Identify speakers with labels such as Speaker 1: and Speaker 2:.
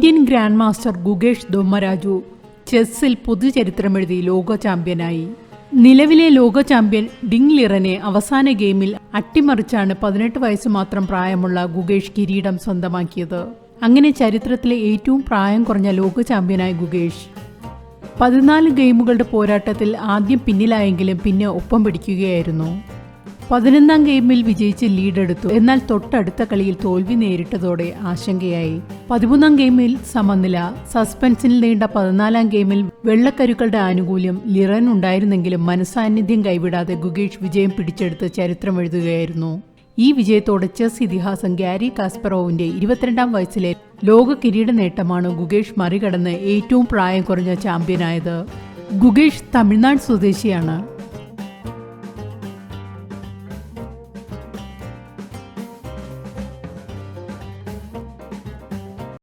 Speaker 1: Indian grand master Gukesh Dommaraju ചെസ്സിൽ പുതുചരിത്രമെഴുതി ലോക ചാമ്പ്യനായി. നിലവിലെ ലോക ചാമ്പ്യൻ ഡിങ് ലിറനെ അവസാന ഗെയിമിൽ അട്ടിമറിച്ചാണ് പതിനെട്ട് വയസ്സ് മാത്രം പ്രായമുള്ള ഗുഗേഷ് കിരീടം സ്വന്തമാക്കിയത്. അങ്ങനെ ചരിത്രത്തിലെ ഏറ്റവും പ്രായം കുറഞ്ഞ ലോക ചാമ്പ്യനായി ഗുഗേഷ് പതിനാല് ഗെയിമുകളുടെ പോരാട്ടത്തിൽ ആദ്യം പിന്നിലായെങ്കിലും പിന്നെ ഒപ്പം പിടിക്കുകയായിരുന്നു. പതിനൊന്നാം ഗെയിമിൽ വിജയിച്ച് ലീഡെടുത്തു. എന്നാൽ തൊട്ടടുത്ത കളിയിൽ തോൽവി നേരിട്ടതോടെ ആശങ്കയായി. പതിമൂന്നാം ഗെയിമിൽ സമനില. സസ്പെൻസിൽ നീണ്ട പതിനാലാം ഗെയിമിൽ വെള്ളക്കരുക്കളുടെ ആനുകൂല്യം ലിറൻ ഉണ്ടായിരുന്നെങ്കിലും മനസാന്നിധ്യം കൈവിടാതെ ഗുഗേഷ് വിജയം പിടിച്ചെടുത്ത് ചരിത്രം എഴുതുകയായിരുന്നു. ഈ വിജയത്തോടെ ചെസ് ഇതിഹാസം ഗാരി കാസ്പറോവിന്റെ ഇരുപത്തിരണ്ടാം വയസ്സിലെ ലോക കിരീട നേട്ടമാണ് ഗുഗേഷ് മറികടന്ന് ഏറ്റവും പ്രായം കുറഞ്ഞ ചാമ്പ്യനായത്. ഗുഗേഷ് തമിഴ്നാട് സ്വദേശിയാണ്.